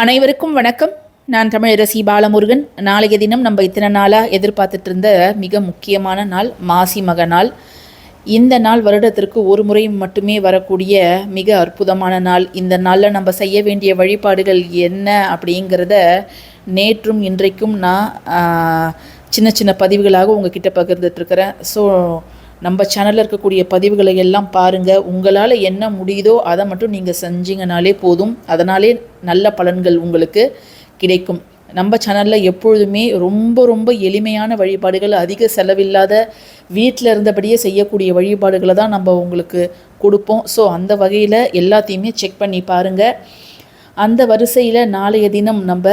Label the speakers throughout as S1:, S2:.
S1: அனைவருக்கும் வணக்கம். நான் தமிழரசி பாலமுருகன். நாளைய தினம் நம்ம இத்தனை நாளாக எதிர்பார்த்துட்டு இருந்த மிக முக்கியமான நாள் மாசி மக நாள். இந்த நாள் வருடத்திற்கு ஒரு முறை மட்டுமே வரக்கூடிய மிக அற்புதமான நாள். இந்த நாளில் நம்ம செய்ய வேண்டிய வழிபாடுகள் என்ன அப்படிங்கிறத நேற்றும் இன்றைக்கும் நான் சின்ன சின்ன பதிவுகளாக உங்ககிட்ட பகிர்ந்துட்டுருக்கிறேன். ஸோ நம்ம சேனலில் இருக்கக்கூடிய பதிவுகளை எல்லாம் பாருங்கள் உங்களால் என்ன முடியுதோ அதை மட்டும் நீங்கள் செஞ்சீங்கனாலே போதும். அதனாலே நல்ல பலன்கள் உங்களுக்கு கிடைக்கும். நம்ம சேனலில் எப்பொழுதுமே ரொம்ப ரொம்ப எளிமையான வழிபாடுகள் அதிக செலவில்லாத வீட்டில் இருந்தபடியே செய்யக்கூடிய வழிபாடுகளை தான் நம்ம உங்களுக்கு கொடுப்போம். ஸோ அந்த வகையில் எல்லாத்தையுமே செக் பண்ணி பாருங்கள் அந்த வரிசையில் நாளைய தினம் நம்ம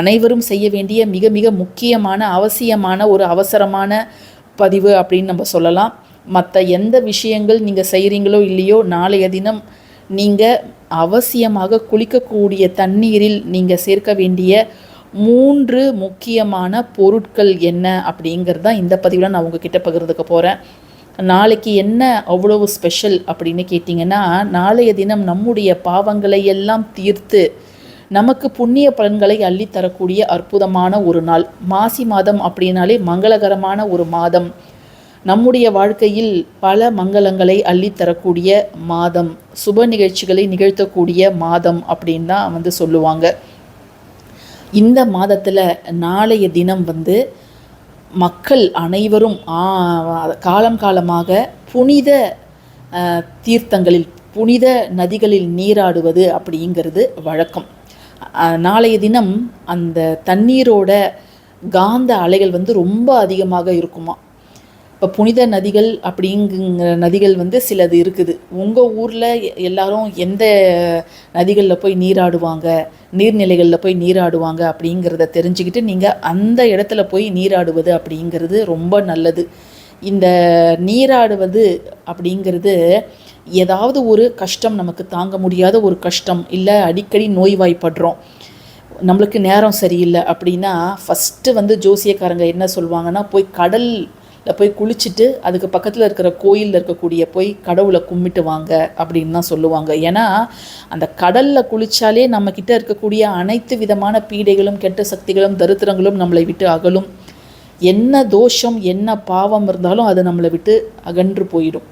S1: அனைவரும் செய்ய வேண்டிய மிக மிக முக்கியமான அவசியமான ஒரு அவசரமான பதிவு அப்படின்னு நம்ம சொல்லலாம். மற்ற எந்த விஷயங்கள் நீங்கள் செய்கிறீங்களோ இல்லையோ நாளைய தினம் நீங்கள் அவசியமாக குளிக்கக்கூடிய தண்ணீரில் நீங்கள் சேர்க்க வேண்டிய மூன்று முக்கியமான பொருட்கள் என்ன அப்படிங்கிறது தான் இந்த பதிவில் நான் உங்ககிட்ட பகிர்ந்துக்க போகிறேன் நாளைக்கு என்ன அவ்வளவு ஸ்பெஷல் அப்படின்னு கேட்டிங்கன்னா நாளைய தினம் நம்முடைய பாவங்களை எல்லாம் தீர்த்து நமக்கு புண்ணிய பலன்களை அள்ளித்தரக்கூடிய அற்புதமான ஒரு நாள். மாசி மாதம் அப்படின்னாலே மங்களகரமான ஒரு மாதம். நம்முடைய வாழ்க்கையில் பல மங்களங்களை அள்ளித் தரக்கூடிய மாதம். சுப நிகழ்ச்சிகளை நிகழ்த்தக்கூடிய மாதம் அப்படின்னு தான் வந்து சொல்லுவாங்க. இந்த மாதத்தில் நாளைய தினம் வந்து மக்கள் அனைவரும் காலம் காலமாக புனித தீர்த்தங்களில் புனித நதிகளில் நீராடுவது அப்படிங்கிறது வழக்கம். நாளைய தினம் அந்த தண்ணீரோட காந்த அலைகள் வந்து ரொம்ப அதிகமாக இருக்குமா? இப்போ புனித நதிகள் அப்படிங்கிற நதிகள் வந்து சிலது இருக்குது. உங்கள் ஊரில் எல்லாரும் எந்த நதிகளில் போய் நீராடுவாங்க? நீர்நிலைகளில் போய் நீராடுவாங்க அப்படிங்கிறத தெரிஞ்சுக்கிட்டு நீங்கள் அந்த இடத்துல போய் நீராடுவது அப்படிங்கிறது ரொம்ப நல்லது. இந்த நீராடுவது அப்படிங்கிறது ஏதாவது ஒரு கஷ்டம் நமக்கு தாங்க முடியாத ஒரு கஷ்டம் இல்லை அடிக்கடி நோய்வாய்ப்படுறோம் நம்மளுக்கு நேரம் சரியில்லை அப்படின்னா ஃபஸ்ட்டு வந்து ஜோசியக்காரங்க என்ன சொல்லுவாங்கன்னா போய் கடலில் போய் குளிச்சுட்டு அதுக்கு பக்கத்தில் இருக்கிற கோயிலில் இருக்கக்கூடிய போய் கடவுளை கும்பிட்டு வாங்க அப்படின்னு தான் சொல்லுவாங்க. ஏன்னா அந்த கடலில் குளித்தாலே நம்மக்கிட்ட இருக்கக்கூடிய அனைத்து விதமான பீடைகளும் கெட்ட சக்திகளும் தரித்திரங்களும் நம்மளை விட்டு அகலும். என்ன தோஷம் என்ன பாவம் இருந்தாலும் அது நம்மளை விட்டு அகன்று போயிடும்.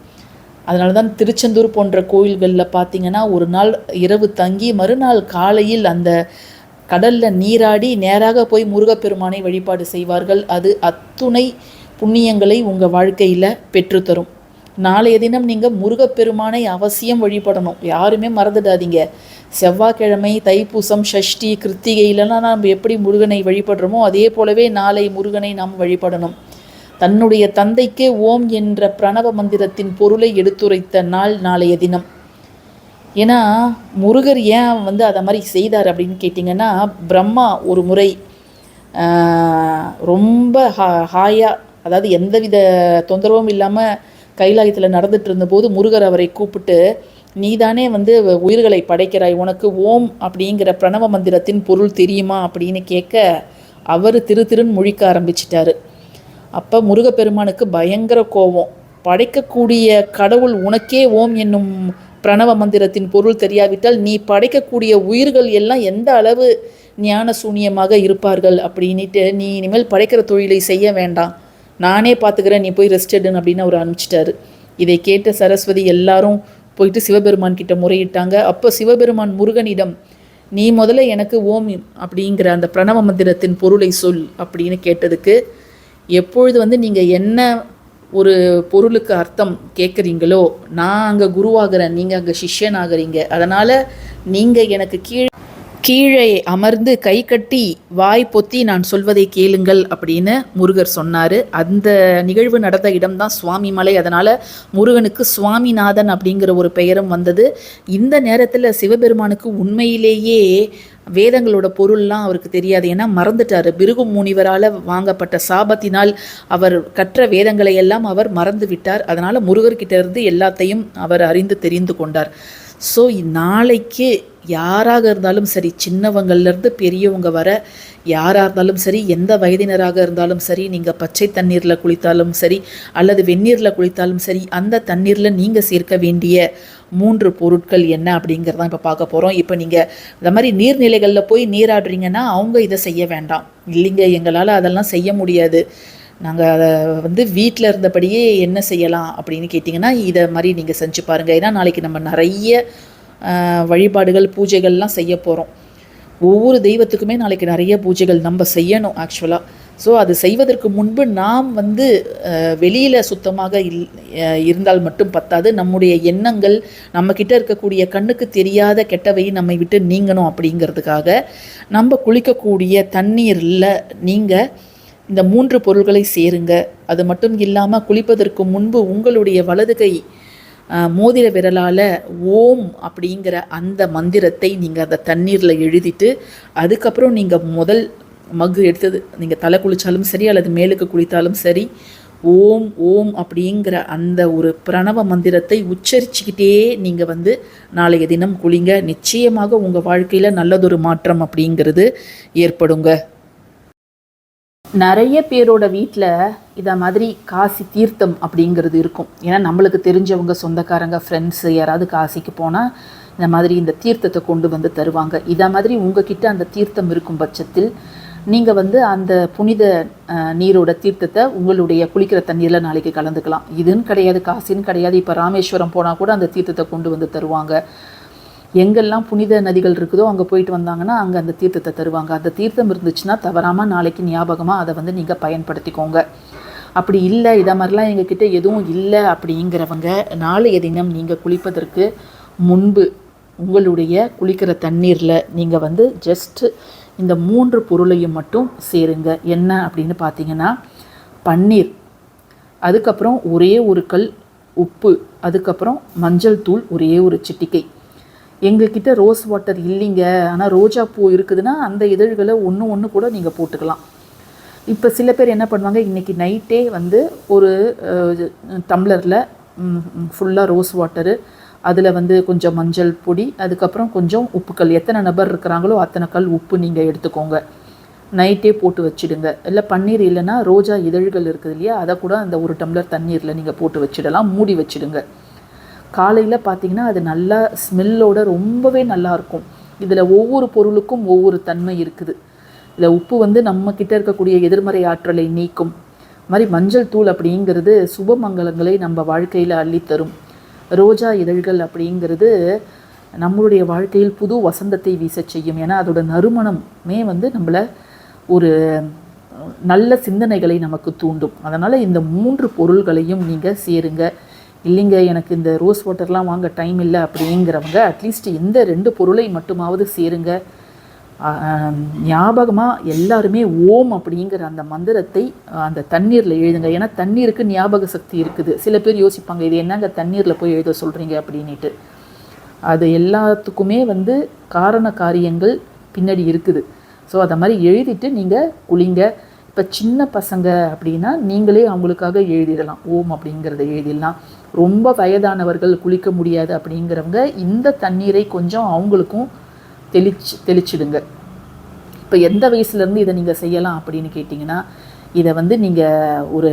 S1: அதனால தான் திருச்செந்தூர் போன்ற கோயில்களில் பார்த்தீங்கன்னா ஒரு நாள் இரவு தங்கி மறுநாள் காலையில் அந்த கடலில் நீராடி நேராக போய் முருகப்பெருமானை வழிபாடு செய்வார்கள். அது அத்துணை புண்ணியங்களை உங்கள் வாழ்க்கையில் பெற்றுத்தரும். நாளைய தினம் நீங்கள் முருகப்பெருமானை அவசியம் வழிபடணும். யாருமே மறந்துடாதீங்க. செவ்வாய்க்கிழமை தைப்பூசம் சஷ்டி கிருத்திகையிலலாம் நம்ம எப்படி முருகனை வழிபடுறோமோ அதே போலவே நாளை முருகனை நாம் வழிபடணும். தன்னுடைய தந்தைக்கு ஓம் என்ற பிரணவ மந்திரத்தின் பொருளை எடுத்துரைத்த நாள் நாளைய தினம். ஏன்னா முருகர் ஏன் வந்து அதை மாதிரி செய்தார் அப்படின்னு கேட்டிங்கன்னா பிரம்மா ஒரு முறை ரொம்ப ஹா ஹாயாக அதாவது எந்தவித தொந்தரவும் இல்லாமல் கைலாயத்தில் நடந்துட்டு இருந்தபோது முருகர் அவரை கூப்பிட்டு நீதானே வந்து உயிர்களை படைக்கிறாய் உனக்கு ஓம் அப்படிங்கிற பிரணவ மந்திரத்தின் பொருள் தெரியுமா அப்படின்னு கேட்க அவர் திரு திருன்னு முழிக்க ஆரம்பிச்சிட்டாரு. அப்போ முருகப்பெருமானுக்கு பயங்கர கோபம் படைக்கக்கூடிய கடவுள் உனக்கே ஓம் என்னும் பிரணவ மந்திரத்தின் பொருள் தெரியாவிட்டால் நீ படைக்கக்கூடிய உயிர்கள் எல்லாம் எந்த அளவு ஞான சூனியமாக இருப்பார்கள் அப்படின்ட்டு நீ இனிமேல் படைக்கிற தொழிலை செய்ய வேண்டாம். நானே பார்த்துக்கிறேன் நீ போய் ரெஸ்ட் எடுன்னு அப்படின்னு அவர் அனுப்பிச்சிட்டாரு. இதை கேட்ட சரஸ்வதி எல்லாரும் போயிட்டு சிவபெருமான் கிட்ட முறையிட்டாங்க. அப்போ சிவபெருமான் முருகனிடம் நீ முதல்ல எனக்கு ஓம் அப்படிங்கிற அந்த பிரணவ மந்திரத்தின் பொருளை சொல் அப்படின்னு கேட்டதுக்கு எப்பொழுது வந்து நீங்கள் என்ன ஒரு பொருளுக்கு அர்த்தம் கேட்குறீங்களோ நான் அங்கே குருவாகிறேன் நீங்கள் அங்கே சிஷ்யன் ஆகுறீங்க அதனால் நீங்கள் எனக்கு கீழ் கீழே அமர்ந்து கை கட்டி வாய் பொத்தி நான் சொல்வதை கேளுங்கள் அப்படின்னு முருகர் சொன்னார். அந்த நிகழ்வு நடந்த இடம்தான் சுவாமி மலை அதனால் முருகனுக்கு சுவாமிநாதன் அப்படிங்கிற ஒரு பெயரும் வந்தது. இந்த நேரத்தில் சிவபெருமானுக்கு உண்மையிலேயே வேதங்களோட பொருள்லாம் அவருக்கு தெரியாது. ஏன்னா மறந்துட்டார். பிருகு முனிவரால் வாங்கப்பட்ட சாபத்தினால் அவர் கற்ற வேதங்களை எல்லாம் அவர் மறந்து விட்டார். அதனால் முருகர்கிட்ட இருந்து எல்லாத்தையும் அவர் அறிந்து தெரிந்து கொண்டார். ஸோ நாளைக்கு யாராக இருந்தாலும் சரி சின்னவங்கள்லேருந்து பெரியவங்க வர யாராக இருந்தாலும் சரி எந்த வயதினராக இருந்தாலும் சரி நீங்கள் பச்சை தண்ணீரில் குளித்தாலும் சரி அல்லது வெந்நீரில் குளித்தாலும் சரி அந்த தண்ணீரில் நீங்கள் சேர்க்க வேண்டிய மூன்று பொருட்கள் என்ன அப்படிங்கிறதான் இப்போ பார்க்க போகிறோம் இப்போ நீங்கள் இந்த மாதிரி நீர்நிலைகளில் போய் நீராடுறீங்கன்னா அவங்க இதை செய்ய வேண்டாம். இல்லைங்க எங்களால் அதெல்லாம் செய்ய முடியாது. நாங்கள் அதை வந்து வீட்டில் இருந்தபடியே என்ன செய்யலாம் அப்படின்னு கேட்டிங்கன்னா இதை மாதிரி நீங்கள் செஞ்சு பாருங்கள் ஏன்னா நாளைக்கு நம்ம நிறைய வழிபாடுகள் பூஜைகள்லாம் செய்ய போகிறோம் ஒவ்வொரு தெய்வத்துக்குமே நாளைக்கு நிறைய பூஜைகள் நம்ம செய்யணும் ஆக்சுவலாக ஸோ அது செய்வதற்கு முன்பு நாம் வந்து வெளியில் சுத்தமாக இல் இருந்தால் மட்டும் பத்தாது. நம்முடைய எண்ணங்கள் நம்மக்கிட்ட இருக்கக்கூடிய கண்ணுக்கு தெரியாத கெட்டவை நம்மை விட்டு நீங்கணும் அப்படிங்கிறதுக்காக நம்ம குளிக்கக்கூடிய தண்ணீரில் நீங்கள் இந்த மூன்று பொருள்களை சேருங்க. அது மட்டும் இல்லாமல் குளிப்பதற்கு முன்பு உங்களுடைய வலது கை மோதிர விரலால் ஓம் அப்படிங்கிற அந்த மந்திரத்தை நீங்கள் அந்த தண்ணீரில் எழுதிட்டு அதுக்கப்புறம் நீங்கள் முதல் மக்கு எடுத்தது நீங்கள் தலை குளித்தாலும் சரி அல்லது மேலுக்கு குளித்தாலும் சரி ஓம் ஓம் அப்படிங்கிற அந்த ஒரு பிரணவ மந்திரத்தை உச்சரிச்சுக்கிட்டே நீங்கள் வந்து நாளைய தினம் குளிங்க. நிச்சயமாக உங்கள் வாழ்க்கையில் நல்லதொரு மாற்றம் அப்படிங்கிறது ஏற்படுங்க. நிறைய பேரோட வீட்டில் இதை மாதிரி காசி தீர்த்தம் அப்படிங்கிறது இருக்கும். ஏன்னா நம்மளுக்கு தெரிஞ்சவங்க சொந்தக்காரங்க ஃப்ரெண்ட்ஸு யாராவது காசிக்கு போனால் இந்த மாதிரி இந்த தீர்த்தத்தை கொண்டு வந்து தருவாங்க. இதை மாதிரி உங்ககிட்ட அந்த தீர்த்தம் இருக்கும் பட்சத்தில் நீங்கள் வந்து அந்த புனித நீரோட தீர்த்தத்தை உங்களுடைய குளிக்கிற தண்ணீரில் நாளைக்கு கலந்துக்கலாம். இதுன்னு கிடையாது காசின்னு கிடையாது. இப்போ ராமேஸ்வரம் போனால் கூட அந்த தீர்த்தத்தை கொண்டு வந்து தருவாங்க. எங்கெல்லாம் புனித நதிகள் இருக்குதோ அங்கே போயிட்டு வந்தாங்கன்னா அங்கே அந்த தீர்த்தத்தை தருவாங்க. அந்த தீர்த்தம் இருந்துச்சுன்னா தவறாமல் நாளைக்கு ஞாபகமாக அதை வந்து நீங்கள் பயன்படுத்திக்கோங்க. அப்படி இல்லை இதை மாதிரிலாம் எங்ககிட்ட எதுவும் இல்லை அப்படிங்கிறவங்க நாளைய தினம் நீங்கள் குளிப்பதற்கு முன்பு உங்களுடைய குளிக்கிற தண்ணீரில் நீங்கள் வந்து ஜஸ்ட்டு இந்த மூன்று பொருளையும் மட்டும் சேருங்க. என்ன அப்படின்னு பார்த்தீங்கன்னா பன்னீர் அதுக்கப்புறம் ஒரே ஒரு கல் உப்பு அதுக்கப்புறம் மஞ்சள் தூள் ஒரே ஒரு சிட்டிக்கை. எங்ககிட்ட ரோஸ் வாட்டர் இல்லைங்க. ஆனால் ரோஜா பூ இருக்குதுன்னா அந்த இதழ்களை ஒன்று ஒன்று கூட நீங்கள் போட்டுக்கலாம். இப்போ சில பேர் என்ன பண்ணுவாங்க இன்றைக்கி நைட்டே வந்து ஒரு டம்ளரில் ஃபுல்லாக ரோஸ் வாட்டரு. அதில் வந்து கொஞ்சம் மஞ்சள் பொடி அதுக்கப்புறம் கொஞ்சம் உப்புக்கல். எத்தனை நபர் இருக்கிறாங்களோ அத்தனை கல் உப்பு நீங்கள் எடுத்துக்கோங்க. நைட்டே போட்டு வச்சிடுங்க. இல்லை பன்னீர் இல்லைன்னா ரோஜா இதழ்கள் இருக்குது இல்லையா அதை கூட அந்த ஒரு டம்ளர் தண்ணீரில் நீங்கள் போட்டு வச்சிடலாம். மூடி வச்சிடுங்க. காலையில் பார்த்தீங்கன்னா அது நல்லா ஸ்மெல்லோட ரொம்பவே நல்லா இருக்கும் இதில் ஒவ்வொரு பொருளுக்கும் ஒவ்வொரு தன்மை இருக்குது. இதில் உப்பு வந்து நம்ம கிட்ட இருக்கக்கூடிய எதிர்மறை ஆற்றலை நீக்கும். மாதிரி மஞ்சள் தூள் அப்படிங்கிறது சுபமங்கலங்களை நம்ம வாழ்க்கையில் அள்ளித்தரும். ரோஜா இதழ்கள் அப்படிங்கிறது நம்மளுடைய வாழ்க்கையில் புது வசந்தத்தை வீசச் செய்யும். ஏன்னா அதோட நறுமணமே வந்து நம்மளை ஒரு நல்ல சிந்தனைகளை நமக்கு தூண்டும். அதனால் இந்த மூன்று பொருள்களையும் நீங்கள் சேருங்க. இல்லைங்க எனக்கு இந்த ரோஸ் வாட்டர்லாம் வாங்க டைம் இல்லை அப்படிங்கிறவங்க அட்லீஸ்ட் இந்த ரெண்டு பொருளை மட்டுமாவது சேருங்க. ஞாபகமாக எல்லாருமே ஓம் அப்படிங்கிற அந்த மந்திரத்தை அந்த தண்ணீரில் எழுதுங்க. ஏன்னா தண்ணீருக்கு ஞாபக சக்தி இருக்குது. சில பேர் யோசிப்பாங்க இது என்னங்க தண்ணீரில் போய் எழுத சொல்கிறீங்க அப்படின்ட்டு அது எல்லாத்துக்குமே வந்து காரண காரியங்கள் பின்னாடி இருக்குது. ஸோ அதை மாதிரி எழுதிட்டு நீங்கள் குளிங்க. இப்போ சின்ன பசங்க அப்படின்னா நீங்களே அவங்களுக்காக எழுதிடலாம். ஓம் அப்படிங்கிறத எழுதிடலாம். ரொம்ப வயதானவர்கள் குளிக்க முடியாது அப்படிங்கிறவங்க இந்த தண்ணீரை கொஞ்சம் அவங்களுக்கும் தெளிச்சு தெளிச்சிடுங்க. இப்போ எந்த வயசுலேருந்து இதை நீங்கள் செய்யலாம் அப்படின்னு கேட்டிங்கன்னா இதை வந்து நீங்கள் ஒரு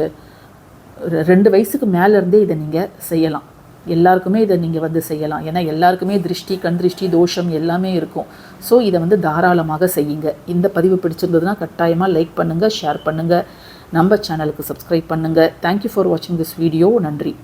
S1: ரெண்டு வயசுக்கு மேலேருந்தே இதை நீங்கள் செய்யலாம். எல்லாருக்குமே இதை நீங்கள் வந்து செய்யலாம். ஏன்னா எல்லாருக்குமே திருஷ்டி கண் திருஷ்டி தோஷம் எல்லாமே இருக்கும். ஸோ இதை வந்து தாராளமாக செய்யுங்க. இந்த பதிவு பிடிச்சிருந்ததுன்னா கட்டாயமாக லைக் பண்ணுங்கள் ஷேர் பண்ணுங்கள் நம்ம சேனலுக்கு சப்ஸ்கிரைப் பண்ணுங்கள் தேங்க்யூ ஃபார் வாட்சிங் திஸ் வீடியோ நன்றி.